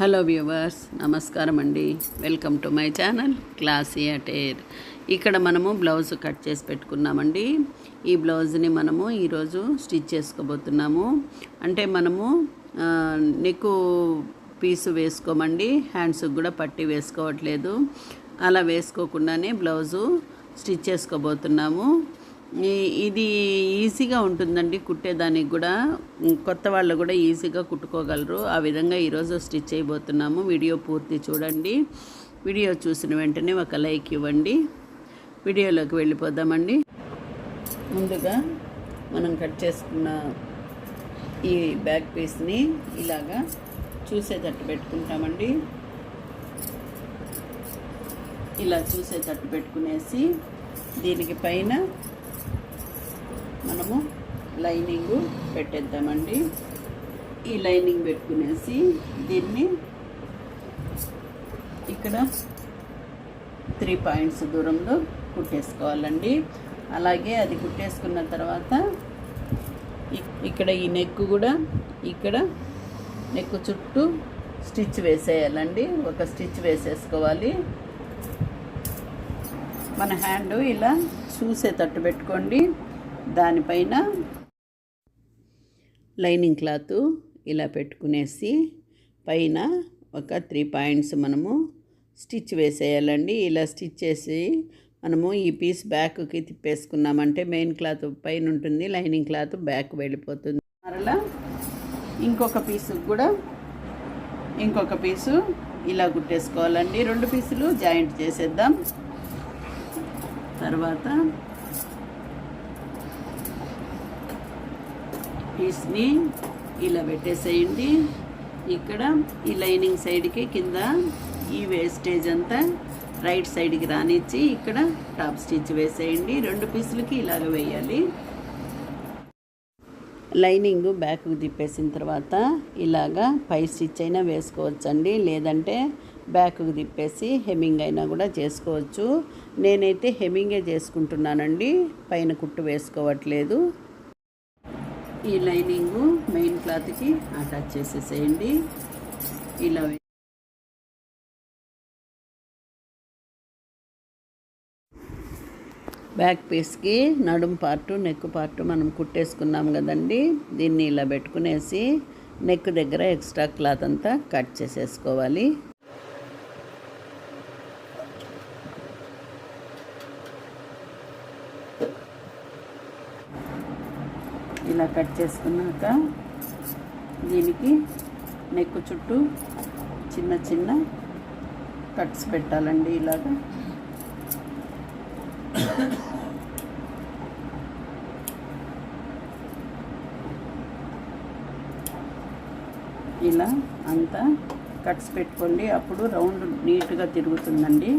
Hello viewers నమస్కారం అండి welcome to my channel classy attire. ఇక్కడ మనము బ్లౌజ్ కట్ చేసి పెట్టుకున్నామండి. ఈ బ్లౌజ్ని మనము ఈరోజు స్టిచ్ చేసుకోబోతున్నాము. అంటే మనము నెక్కు పీసు వేసుకోమండి. హ్యాండ్స్కి కూడా పట్టి వేసుకోవట్లేదు. అలా వేసుకోకుండానే బ్లౌజు స్టిచ్ చేసుకోబోతున్నాము. ఇది ఈజీగా ఉంటుందండి కుట్టేదానికి కూడా. కొత్త వాళ్ళు కూడా ఈజీగా కుట్టుకోగలరు. ఆ విధంగా ఈరోజు స్టిచ్ చేయబోతున్నాము. వీడియో పూర్తి చూడండి. వీడియో చూసిన వెంటనే ఒక లైక్ ఇవ్వండి. వీడియోలోకి వెళ్ళిపోదామండి. ముందుగా మనం కట్ చేసుకున్న ఈ బ్యాక్ పీస్ని ఇలాగా చూసేటట్టు పెట్టుకుంటామండి. ఇలా చూసేటట్టు పెట్టుకునేసి దీనికి పైన మనము లైనింగ్ పెట్టేద్దామండి. ఈ లైనింగ్ పెట్టుకునేసి దీన్ని ఇక్కడ త్రీ పాయింట్స్ దూరంలో కుట్టేసుకోవాలండి. అలాగే అది కుట్టేసుకున్న తర్వాత ఇక్కడ ఈ నెక్ కూడా ఇక్కడ నెక్ చుట్టూ స్టిచ్ వేసేయాలండి. ఒక స్టిచ్ వేసేసుకోవాలి. మన హ్యాండ్ ఇలా చూసేటట్టు పెట్టుకోండి. దానిపైన లైనింగ్ క్లాత్ ఇలా పెట్టుకునేసి పైన ఒక త్రీ పాయింట్స్ మనము స్టిచ్ వేసేయాలండి. ఇలా స్టిచ్ చేసి మనము ఈ పీస్ బ్యాక్కి తిప్పేసుకున్నామంటే మెయిన్ క్లాత్ పైన ఉంటుంది లైనింగ్ క్లాత్ బ్యాక్ వెళ్ళిపోతుంది. మరలా ఇంకొక పీసు కూడా ఇంకొక పీసు ఇలా కుట్టేసుకోవాలండి రెండు పీసులు జాయింట్ చేసేద్దాం. తర్వాత పీస్ని ఇలా పెట్టేసేయండి. ఇక్కడ ఈ లైనింగ్ సైడ్కి కింద ఈ వేస్టేజ్ అంతా రైట్ సైడ్కి రానిచ్చి ఇక్కడ టాప్ స్టిచ్ వేసేయండి. రెండు పీసులకి ఇలాగ వేయాలి. లైనింగ్ బ్యాక్కి తిప్పేసిన తర్వాత ఇలాగా పై స్టిచ్ అయినా వేసుకోవచ్చండి. లేదంటే బ్యాక్కి తిప్పేసి హెమ్మింగ్ అయినా కూడా చేసుకోవచ్చు. నేనైతే హెమ్మింగే చేసుకుంటున్నానండి. పైన కుట్టు వేసుకోవట్లేదు. ఈ లైనింగ్ మెయిన్ క్లాత్కి అటాచ్ చేసేసేయండి. ఇలా బ్యాక్ పీస్కి నడుం పార్టు నెక్ పార్టు మనం కుట్టేసుకున్నాం కదండి. దీన్ని ఇలా పెట్టుకునేసి నెక్ దగ్గర ఎక్స్ట్రా క్లాత్ అంతా కట్ చేసేసుకోవాలి. ఇలా కట్ చేసుకున్నాక దీనికి నెక్ చుట్టూ చిన్న చిన్న కట్స్ పెట్టాలండి ఇలాగా. ఇలా అంతా కట్స్ పెట్టుకోండి. అప్పుడు రౌండ్ నీట్గా తిరుగుతుందండి.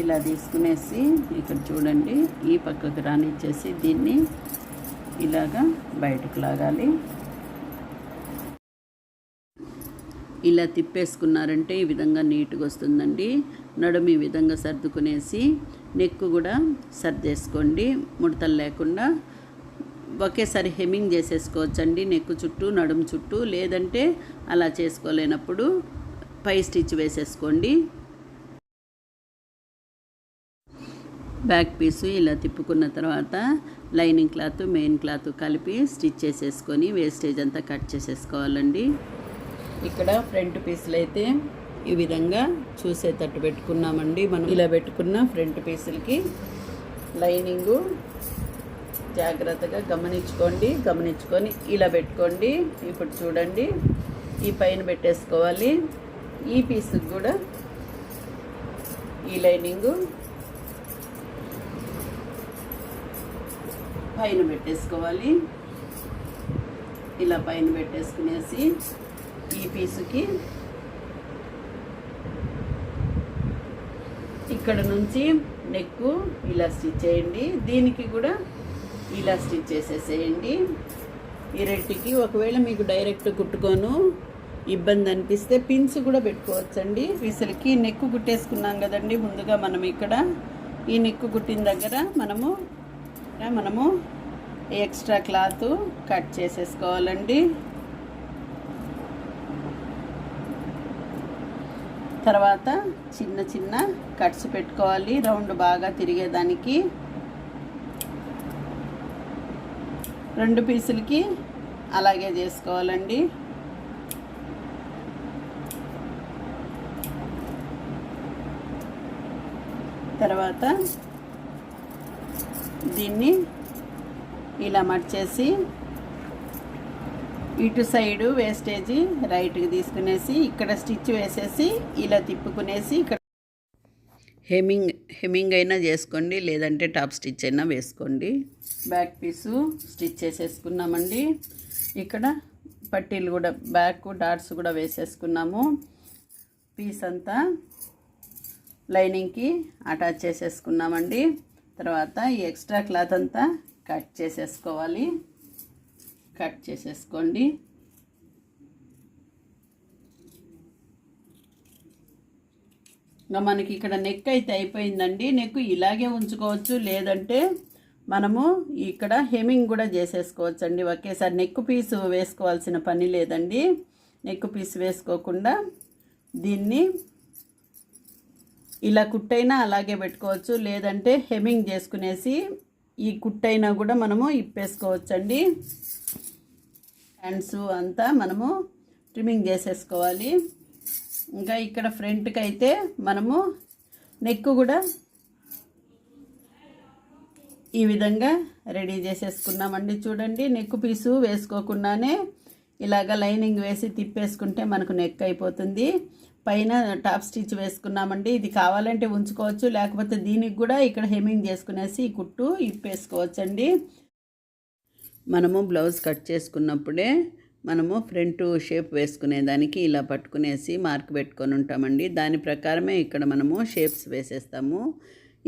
ఇలా తీసుకునేసి ఇక్కడ చూడండి ఈ పక్కకు రానిచ్చేసి దీన్ని ఇలాగా బయటకు లాగాలి. ఇలా తిప్పేసుకున్నారంటే ఈ విధంగా నీట్గా వస్తుందండి. నడుము ఈ విధంగా సర్దుకునేసి నెక్కు కూడా సర్దేసుకోండి. ముడతలు లేకుండా ఒకేసారి హెమ్మింగ్ చేసేసుకోవచ్చండి నెక్కు చుట్టూ నడుము చుట్టూ. లేదంటే అలా చేసుకోలేనప్పుడు పై స్టిచ్ వేసేసుకోండి. బ్యాక్ పీసు ఇలా తిప్పుకున్న తర్వాత లైనింగ్ క్లాత్ మెయిన్ క్లాత్ కలిపి స్టిచ్ చేసేసుకొని వేస్టేజ్ అంతా కట్ చేసేసుకోవాలండి. ఇక్కడ ఫ్రంట్ పీసులు అయితే ఈ విధంగా చూసేటట్టు పెట్టుకున్నామండి. మనం ఇలా పెట్టుకున్న ఫ్రంట్ పీసులకి లైనింగు జాగ్రత్తగా గమనించుకోండి గమనించుకొని ఇలా పెట్టుకోండి. ఇప్పుడు చూడండి ఈ పైన పెట్టేసుకోవాలి. ఈ పీసుకి కూడా ఈ లైనింగు పైన పెట్టేసుకోవాలి. ఇలా పైన పెట్టేసుకునేసి ఈ పీసుకి ఇక్కడ నుంచి నెక్ ఇలా స్టిచ్ చేయండి. దీనికి కూడా ఇలా స్టిచ్ చేసేసేయండి. ఈ రెంటికి ఒకవేళ మీకు డైరెక్ట్ కుట్టుకోను ఇబ్బంది అనిపిస్తే పిన్స్ కూడా పెట్టుకోవచ్చండి. పీసులకి నెక్కు కుట్టేసుకున్నాం కదండి ముందుగా మనం ఇక్కడ ఈ నెక్కు కుట్టిన దగ్గర మనము మనము ఎక్స్ట్రా క్లాత్ కట్ చేసేసుకోవాలండి. తర్వాత చిన్న చిన్న కట్స్ పెట్టుకోవాలి రౌండ్ బాగా తిరిగేదానికి. రెండు పీసులకి అలాగే చేసుకోవాలండి. తర్వాత దీన్ని ఇలా మర్చేసి ఇటు సైడు వేస్టేజీ రైట్కి తీసుకునేసి ఇక్కడ స్టిచ్ వేసేసి ఇలా తిప్పుకునేసి ఇక్కడ హెమింగ్ హెమింగ్ అయినా చేసుకోండి లేదంటే టాప్ స్టిచ్ అయినా వేసుకోండి. బ్యాక్ పీసు స్టిచ్ చేసేసుకున్నామండి. ఇక్కడ పట్టీలు కూడా బ్యాక్ డాట్స్ కూడా వేసేసుకున్నాము. పీస్ అంతా లైనింగ్కి అటాచ్ చేసేసుకున్నామండి. తర్వాత ఈ ఎక్స్ట్రా క్లాత్ అంతా కట్ చేసేసుకోవాలి. కట్ చేసేసుకోండి. ఇంకా మనకి ఇక్కడ నెక్ అయితే అయిపోయిందండి. నెక్ ఇలాగే ఉంచుకోవచ్చు. లేదంటే మనము ఇక్కడ హెమింగ్ కూడా చేసేసుకోవచ్చు అండి ఒకేసారి నెక్ పీస్ వేసుకోవాల్సిన పని లేదండి. నెక్ పీస్ వేసుకోకుండా దీన్ని ఇలా కుట్టైనా అలాగే పెట్టుకోవచ్చు. లేదంటే హెమింగ్ చేసుకునేసి ఈ కుట్టైనా కూడా మనము ఇప్పేసుకోవచ్చండి. హ్యాండ్స్ అంతా మనము ట్రిమ్మింగ్ చేసేసుకోవాలి. ఇంకా ఇక్కడ ఫ్రంట్కి అయితే మనము నెక్ కూడా ఈ విధంగా రెడీ చేసేసుకున్నామండి. చూడండి నెక్ పీసు వేసుకోకుండానే ఇలాగ లైనింగ్ వేసి తిప్పేసుకుంటే మనకు నెక్ అయిపోతుంది. పైన టాప్ స్టిచ్ వేసుకున్నామండి. ఇది కావాలంటే ఉంచుకోవచ్చు లేకపోతే దీనికి కూడా ఇక్కడ హెమ్మింగ్ చేసుకునేసి ఈ కుట్టు ఇప్పేసుకోవచ్చండి. మనము బ్లౌజ్ కట్ చేసుకున్నప్పుడే మనము ఫ్రంట్ షేప్ వేసుకునేదానికి ఇలా పట్టుకునేసి మార్క్ పెట్టుకొని ఉంటామండి. దాని ప్రకారమే ఇక్కడ మనము షేప్స్ వేసేస్తాము.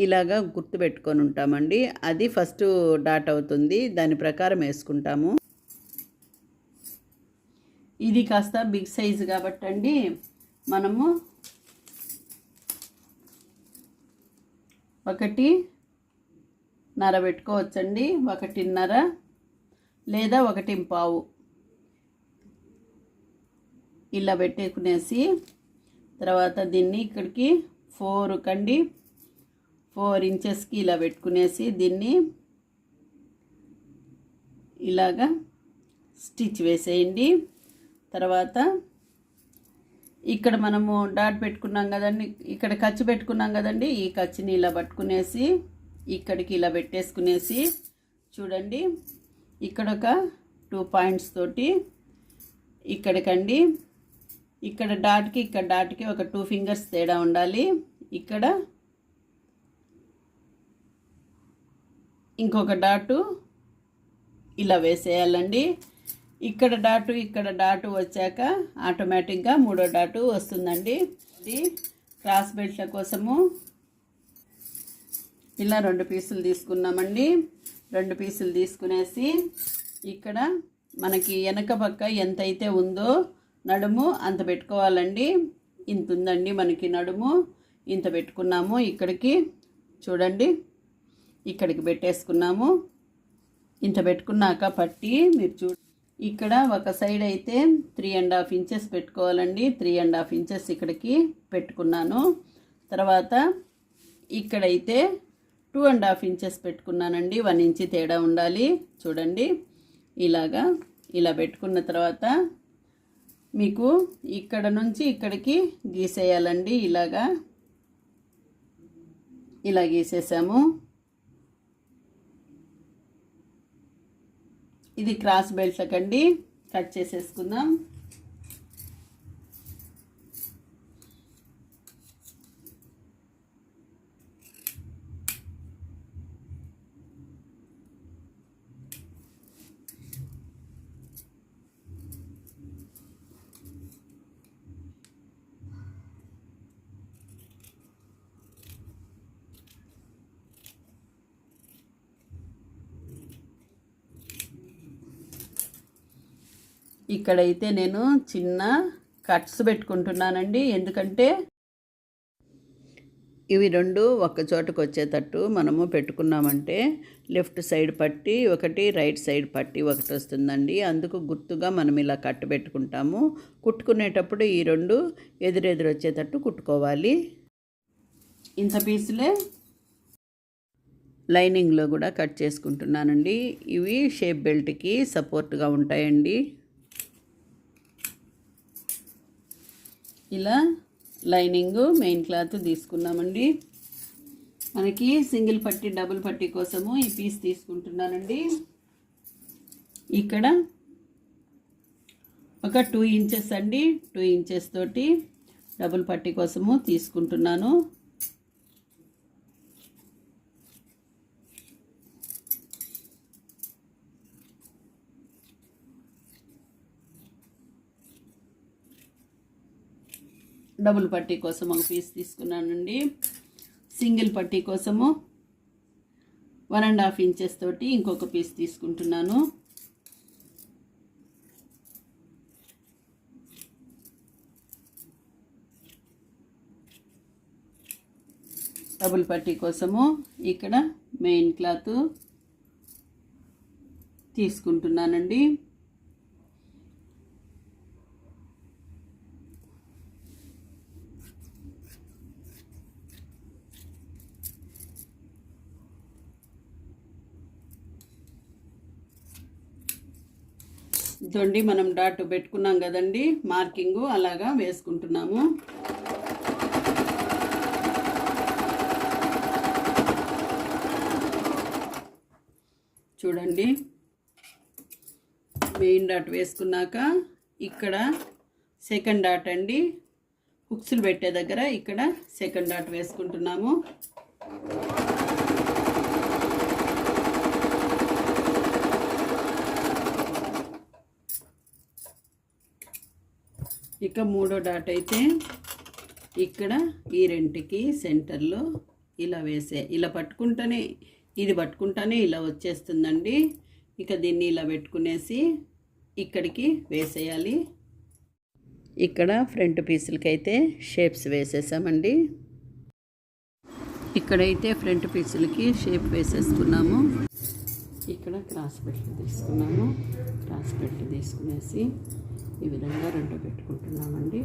ఇలాగా గుర్తు పెట్టుకొని ఉంటామండి. అది ఫస్ట్ డాట్ అవుతుంది. దాని ప్రకారం వేసుకుంటాము. ఇది కాస్త బిగ్ సైజు కాబట్టి అండి మనము ఒకటి నర పెట్టుకోవచ్చండి ఒకటిన్నర లేదా ఒకటి పావు ఇలా పెట్టుకునేసి తర్వాత దీన్ని ఇక్కడికి ఫోర్ కండి ఫోర్ ఇంచెస్కి ఇలా పెట్టుకునేసి దీన్ని ఇలాగా స్టిచ్ వేసేయండి. తర్వాత ఇక్కడ మనము డాట్ పెట్టుకున్నాం కదండి ఇక్కడ ఖర్చు పెట్టుకున్నాం కదండి ఈ ఖర్చుని ఇలా పట్టుకునేసి ఇక్కడికి ఇలా పెట్టేసుకునేసి చూడండి ఇక్కడ ఒక టూ పాయింట్స్ తోటి ఇక్కడికండి ఇక్కడ డాట్కి ఇక్కడ డాట్కి ఒక టూ ఫింగర్స్ తేడా ఉండాలి ఇక్కడ ఇంకొక డాటు ఇలా వేసేయాలండి. ఇక్కడ డాటు ఇక్కడ డాటు వచ్చాక ఆటోమేటిక్గా మూడో డాటు వస్తుందండి. ఇది క్రాస్ బెల్ట్ల కోసము ఇలా రెండు పీసులు తీసుకున్నామండి. రెండు పీసులు తీసుకునేసి ఇక్కడ మనకి వెనక పక్క ఎంత అయితే ఉందో నడుము అంత పెట్టుకోవాలండి. ఇంత ఉందండి మనకి నడుము. ఇంత పెట్టుకున్నాము ఇక్కడికి. చూడండి. ఇక్కడికి పెట్టేసుకున్నాము. ఇంత పెట్టుకున్నాక పట్టి మీరు చూ ఇక్కడ ఒక సైడ్ అయితే త్రీ అండ్ హాఫ్ ఇంచెస్ పెట్టుకోవాలండి. త్రీ అండ్ హాఫ్ ఇంచెస్ ఇక్కడికి పెట్టుకున్నాను. తర్వాత ఇక్కడైతే టూ అండ్ హాఫ్ ఇంచెస్ పెట్టుకున్నానండి. వన్ ఇంచి తేడా ఉండాలి. చూడండి. ఇలాగా ఇలా పెట్టుకున్న తర్వాత మీకు ఇక్కడ నుంచి ఇక్కడికి గీసేయాలండి. ఇలాగా ఇలా గీసేసాము. ఇది క్రాస్ బెల్ట్లకండి కట్ చేసేసుకుందాం. ఇక్కడైతే నేను చిన్న కట్స్ పెట్టుకుంటున్నానండి. ఎందుకంటే ఇవి రెండు ఒక్క చోటకు వచ్చేటట్టు మనము పెట్టుకున్నామంటే లెఫ్ట్ సైడ్ పట్టి ఒకటి రైట్ సైడ్ పట్టి ఒకటి వస్తుందండి. అందుకు గుర్తుగా మనం ఇలా కట్టు పెట్టుకుంటాము. కుట్టుకునేటప్పుడు ఈ రెండు ఎదురెదురు వచ్చేటట్టు కుట్టుకోవాలి. ఇంత పీసులే లైనింగ్లో కూడా కట్ చేసుకుంటున్నానండి. ఇవి షేప్ బెల్ట్కి సపోర్ట్గా ఉంటాయండి. ఇలా లైనింగ్ మెయిన్ క్లాత్ తీసుకున్నామండి. మనకి సింగిల్ పట్టి డబుల్ పట్టి కోసము ఈ పీస్ తీసుకుంటున్నానండి. ఇక్కడ ఒక టూ ఇంచెస్ అండి. టూ ఇంచెస్ తోటి డబుల్ పట్టి కోసము తీసుకుంటున్నాను. డబుల్ పట్టీ కోసం ఒక పీస్ తీసుకున్నానండి. సింగిల్ పట్టీ కోసము వన్ అండ్ హాఫ్ ఇంచెస్ తోటి ఇంకొక పీస్ తీసుకుంటున్నాను. డబుల్ పట్టీ కోసము ఇక్కడ మెయిన్ క్లాత్ తీసుకుంటున్నానండి. దొండి మనం డాట్ పెట్టుకున్నాం కదండి మార్కింగు అలాగా వేసుకుంటున్నాము. చూడండి మెయిన్ డాట్ వేసుకున్నాక ఇక్కడ సెకండ్ డాట్ అండి హుక్స్లు పెట్టే దగ్గర ఇక్కడ సెకండ్ డాట్ వేసుకుంటున్నాము. ఇక మూడో డాట్ అయితే ఇక్కడ ఈ రెంటికి సెంటర్లో ఇలా వేసే ఇలా పట్టుకుంటేనే ఇది పట్టుకుంటానే ఇలా వచ్చేస్తుందండి. ఇక దీన్ని ఇలా పెట్టుకునేసి ఇక్కడికి వేసేయాలి. ఇక్కడ ఫ్రంట్ పీసులకైతే అయితే షేప్స్ వేసేసామండి. ఇక్కడైతే ఫ్రంట్ పీసులకి షేప్ వేసేసుకున్నాము. ఇక్కడ క్రాస్ పెట్టి తీసుకున్నాము. క్రాస్ పెట్టి తీసుకునేసి ఈ విధంగా రెండు పెట్టుకుంటున్నామండి.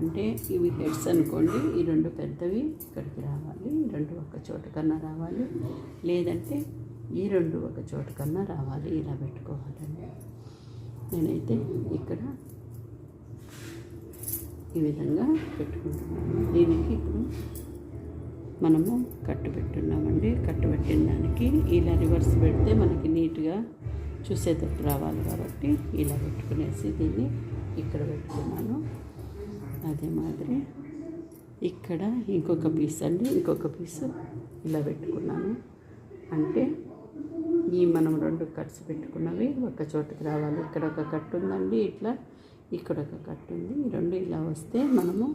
అంటే ఇవి హెడ్స్ అనుకోండి ఈ రెండు పెద్దవి ఇక్కడికి రావాలి ఈ రెండు ఒక చోట కన్నా రావాలి. లేదంటే ఈ రెండు ఒక చోట కన్నా రావాలి ఇలా పెట్టుకోవాలండి. నేనైతే ఇక్కడ ఈ విధంగా పెట్టుకుంటున్నాను. దీనికి ఇప్పుడు మనము కట్టు పెట్టున్నామండి. కట్టు పెట్టిన దానికి ఇలా రివర్స్ పెడితే మనకి నీట్గా చూసేటప్పుడు రావాలి కాబట్టి ఇలా పెట్టుకునేసి దీన్ని ఇక్కడ పెట్టుకున్నాను. అదే మాదిరి ఇక్కడ ఇంకొక పీస్ అండి ఇంకొక పీసు ఇలా పెట్టుకున్నాను. అంటే ఈ మనం రెండు కట్స్ పెట్టుకున్నవి ఒక చోటకి రావాలి. ఇక్కడ ఒక కట్ ఉందండి ఇట్లా ఇక్కడ ఒక కట్ ఉంది. ఈ రెండు ఇలా వస్తే మనము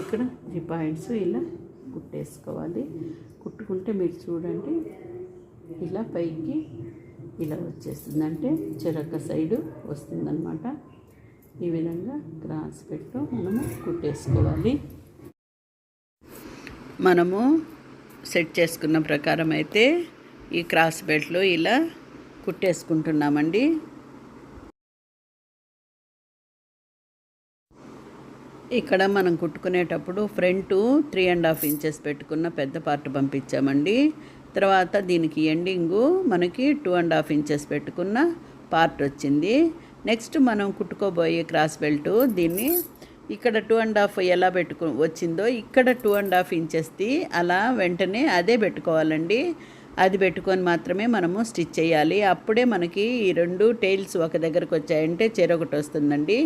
ఇక్కడ త్రీ పాయింట్స్ ఇలా కుట్టేసుకోవాలి. కుట్టుకుంటే మీరు చూడండి ఇలా పైకి ఇలా వచ్చేస్తుంది అంటే చెరొక సైడు వస్తుందన్నమాట. ఈ విధంగా క్రాస్ పెట్టు మనము కుట్టేసుకోవాలి. మనము సెట్ చేసుకున్న ప్రకారం అయితే ఈ క్రాస్ బెల్ట్లు ఇలా కుట్టేసుకుంటున్నామండి. ఇక్కడ మనం కుట్టుకునేటప్పుడు front three and half inches పెట్టుకున్న పెద్ద పార్ట్ పంపించామండి. తర్వాత దీనికి ఎండింగు మనకి టూ అండ్ హాఫ్ ఇంచెస్ పెట్టుకున్న పార్ట్ వచ్చింది. నెక్స్ట్ మనం కుట్టుకోబోయే క్రాస్ బెల్ట్ దీన్ని ఇక్కడ టూ అండ్ హాఫ్ ఎలా పెట్టుకు వచ్చిందో ఇక్కడ టూ అండ్ హాఫ్ ఇంచెస్ది అలా వెంటనే అదే పెట్టుకోవాలండి. అది పెట్టుకొని మాత్రమే మనము స్టిచ్ చేయాలి. అప్పుడే మనకి ఈ రెండు టైల్స్ ఒక దగ్గరకు వచ్చాయంటే చెరొకటి వస్తుందండి.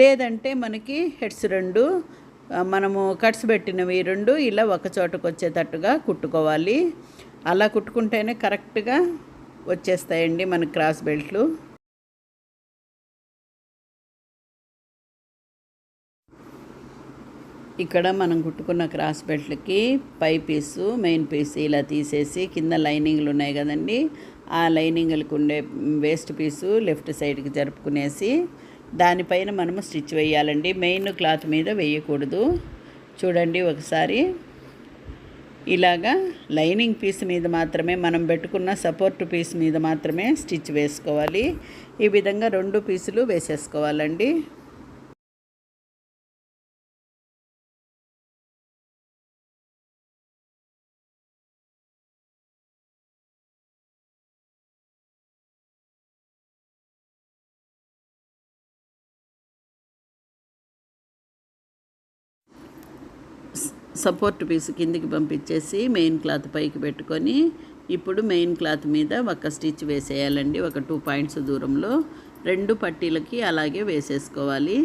లేదంటే మనకి హెడ్స్ రెండు మనము కట్స్ పెట్టినవి రెండు ఇలా ఒక చోటకు వచ్చేటట్టుగా కుట్టుకోవాలి. అలా కుట్టుకుంటేనే కరెక్ట్గా వచ్చేస్తాయండి మన క్రాస్ బెల్ట్లు. ఇక్కడ మనం కుట్టుకున్న క్రాస్ బెల్ట్కి పై పీసు మెయిన్ పీస్ ఇలా తీసేసి కింద లైనింగ్లు ఉన్నాయి కదండి. ఆ లైనింగ్లకు ఉండే వేస్ట్ పీసు లెఫ్ట్ సైడ్కి జరుపుకునేసి దానిపైన మనము స్టిచ్ వేయాలండి. మెయిన్ క్లాత్ మీద వేయకూడదు. చూడండి ఒకసారి. ఇలాగా లైనింగ్ పీస్ మీద మాత్రమే మనం పెట్టుకున్న సపోర్ట్ పీస్ మీద మాత్రమే స్టిచ్ వేసుకోవాలి. ఈ విధంగా రెండు పీసులు వేసేసుకోవాలండి. సపోర్ట్ పీస్ కిందికి పంపించేసి మెయిన్ క్లాత్ పైకి పెట్టుకొని ఇప్పుడు మెయిన్ క్లాత్ మీద ఒక స్టిచ్ వేసేయాలండి. ఒక టూ పాయింట్స్ దూరంలో. రెండు పట్టీలకి అలాగే వేసేసుకోవాలి.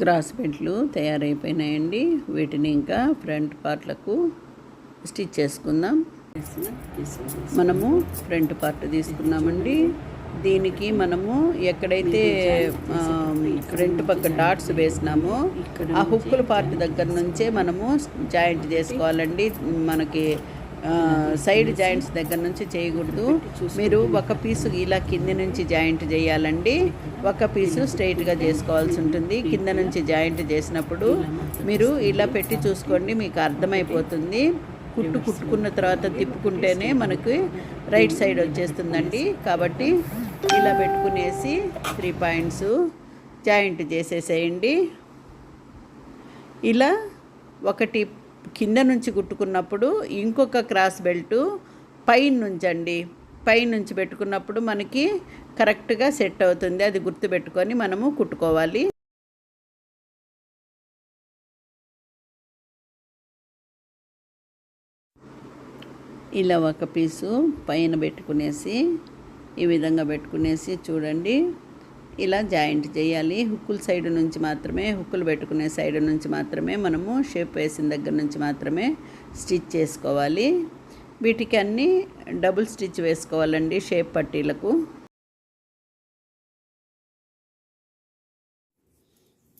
క్రాస్ బెల్ట్లు తయారైపోయినాయండి. వీటిని ఇంకా ఫ్రంట్ పార్ట్లకు స్టిచ్ చేసుకుందాం. మనము ఫ్రంట్ పార్ట్ తీసుకున్నామండి. దీనికి మనము ఎక్కడైతే ఫ్రంట్ పక్క డాట్స్ వేసినామో ఆ హుక్కుల పార్ట్ దగ్గర నుంచే మనము జాయింట్ చేసుకోవాలండి. మనకి సైడ్ జాయింట్స్ దగ్గర నుంచి చేయకూడదు. మీరు ఒక పీసు ఇలా కింద నుంచి జాయింట్ చేయాలండి. ఒక పీసు స్ట్రైట్గా చేసుకోవాల్సి ఉంటుంది. కింద నుంచి జాయింట్ చేసినప్పుడు మీరు ఇలా పెట్టి చూసుకోండి మీకు అర్థమైపోతుంది. కుట్టు కుట్టుకున్న తర్వాత తిప్పుకుంటేనే మనకి రైట్ సైడ్ వచ్చేస్తుందండి. కాబట్టి ఇలా పెట్టుకునేసి త్రీ పాయింట్స్ జాయింట్ చేసేసేయండి. ఇలా ఒకటి కింద నుంచి కుట్టుకున్నప్పుడు ఇంకొక క్రాస్ బెల్ట్ పైన నుంచండి పైన నుంచి పెట్టుకున్నప్పుడు మనకి కరెక్ట్గా సెట్ అవుతుంది. అది గుర్తుపెట్టుకొని మనము కుట్టుకోవాలి. ఇలా ఒక పీసు పైన పెట్టుకునేసి ఈ విధంగా పెట్టుకునేసి చూడండి. ఇలా జాయింట్ చేయాలి. హుక్కుల సైడ్ నుంచి మాత్రమే హుక్కులు పెట్టుకునే సైడ్ నుంచి మాత్రమే మనము షేప్ వేసిన దగ్గర నుంచి మాత్రమే స్టిచ్ చేసుకోవాలి. వీటికి అన్నీ డబుల్ స్టిచ్ వేసుకోవాలండి షేప్ పట్టీలకు.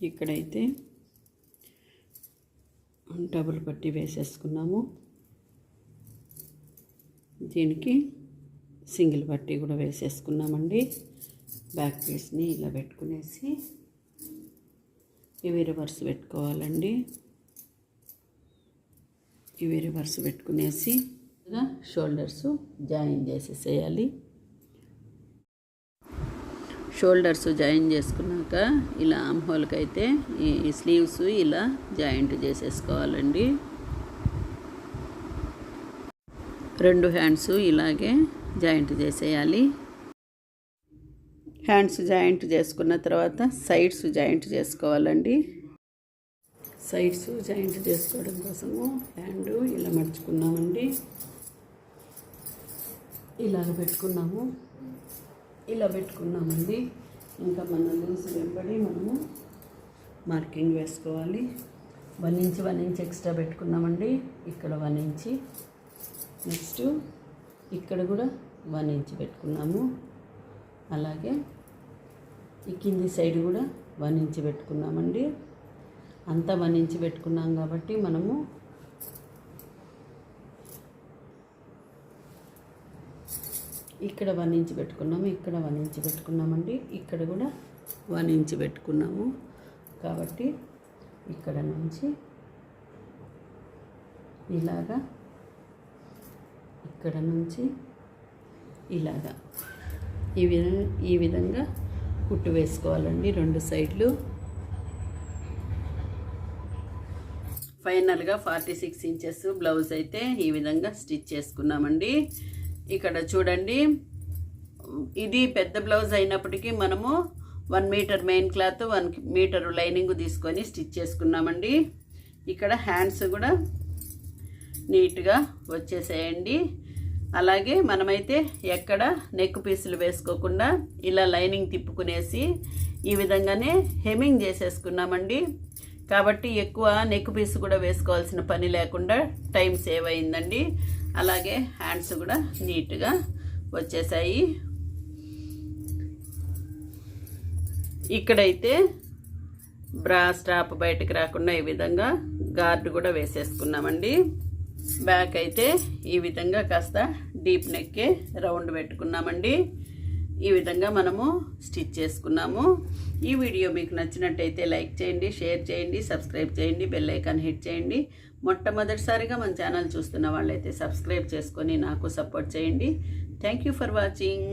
ఇక్కడైతే డబుల్ పట్టీ వేసేసుకున్నాము. దీనికి సింగిల్ పట్టీ కూడా వేసేసుకున్నామండి. బ్యాక్ పీస్ని ఇలా పెట్టుకునేసి ఇవి రివర్స్ పెట్టుకోవాలండి. ఇవి రివర్స్ పెట్టుకునేసి షోల్డర్స్ జాయిన్ చేసేసేయాలి. షోల్డర్స్ జాయిన్ చేసుకున్నాక ఇలా ఆమ్ అయితే ఈ స్లీవ్స్ ఇలా జాయింట్ చేసేసుకోవాలండి. రెండు హ్యాండ్స్ ఇలాగే జాయింట్ చేసేయాలి. హ్యాండ్స్ జాయింట్ చేసుకున్న తర్వాత సైడ్స్ జాయింట్ చేసుకోవాలండి. సైడ్స్ జాయింట్ చేసుకోవడం కోసము హ్యాండ్ ఇలా మడుచుకున్నామండి. ఇలాగ పెట్టుకున్నాము. ఇలా పెట్టుకున్నామండి. ఇంకా మన లూజ్ వెంబడి మనము మార్కింగ్ వేసుకోవాలి. One inch one inch extra పెట్టుకున్నామండి. ఇక్కడ వన్ ఇంచ్. నెక్స్ట్ ఇక్కడ కూడా వన్ ఇంచ్ పెట్టుకున్నాము. అలాగే ఈ కింది సైడ్ కూడా వన్ ఇంచ్ పెట్టుకున్నామండి. అంతా వన్ ఇంచ్ పెట్టుకున్నాం కాబట్టి మనము ఇక్కడ వన్ ఇంచ్ పెట్టుకున్నాము ఇక్కడ వన్ ఇంచ్ పెట్టుకున్నామండి. ఇక్కడ కూడా వన్ ఇంచ్ పెట్టుకున్నాము కాబట్టి ఇక్కడ నుంచి ఇలాగా ఇక్కడ నుంచి ఇలాగా. ఈ విధంగా ఈ విధంగా కుట్టు వేసుకోవాలండి రెండు సైడ్లు. ఫైనల్గా ఫార్టీ సిక్స్ ఇంచెస్ బ్లౌజ్ అయితే ఈ విధంగా స్టిచ్ చేసుకున్నామండి. ఇక్కడ చూడండి ఇది పెద్ద బ్లౌజ్ అయినప్పటికీ మనము one metre main cloth one metre lining తీసుకొని స్టిచ్ చేసుకున్నామండి. ఇక్కడ హ్యాండ్స్ కూడా నీట్గా వచ్చేసేయండి. అలాగే మనమైతే ఎక్కడ నెక్ పీసులు వేసుకోకుండా ఇలా లైనింగ్ తిప్పుకునేసి ఈ విధంగానే హెమ్మింగ్ చేసేసుకున్నామండి. కాబట్టి ఎక్కువ నెక్ పీస్ కూడా వేసుకోవాల్సిన పని లేకుండా టైం సేవ్ అయిందండి. అలాగే హ్యాండ్స్ కూడా నీట్గా వచ్చేసాయి. ఇక్కడైతే బ్రా స్టాప్ బయటకు రాకుండా ఈ విధంగా గార్డ్ కూడా వేసేసుకున్నామండి. బ్యాక్ అయితే ఈ విధంగా కాస్త డీప్ నెక్కి రౌండ్ పెట్టుకున్నామండి. ఈ విధంగా మనము స్టిచ్ చేసుకున్నాము. ఈ వీడియో మీకు నచ్చినట్టయితే లైక్ చేయండి షేర్ చేయండి సబ్స్క్రైబ్ చేయండి బెల్ ఐకాన్ హిట్ చేయండి. మొట్టమొదటిసారిగా మన ఛానల్ చూస్తున్న వాళ్ళైతే సబ్స్క్రైబ్ చేసుకొని నాకు సపోర్ట్ చేయండి. Thank you for watching.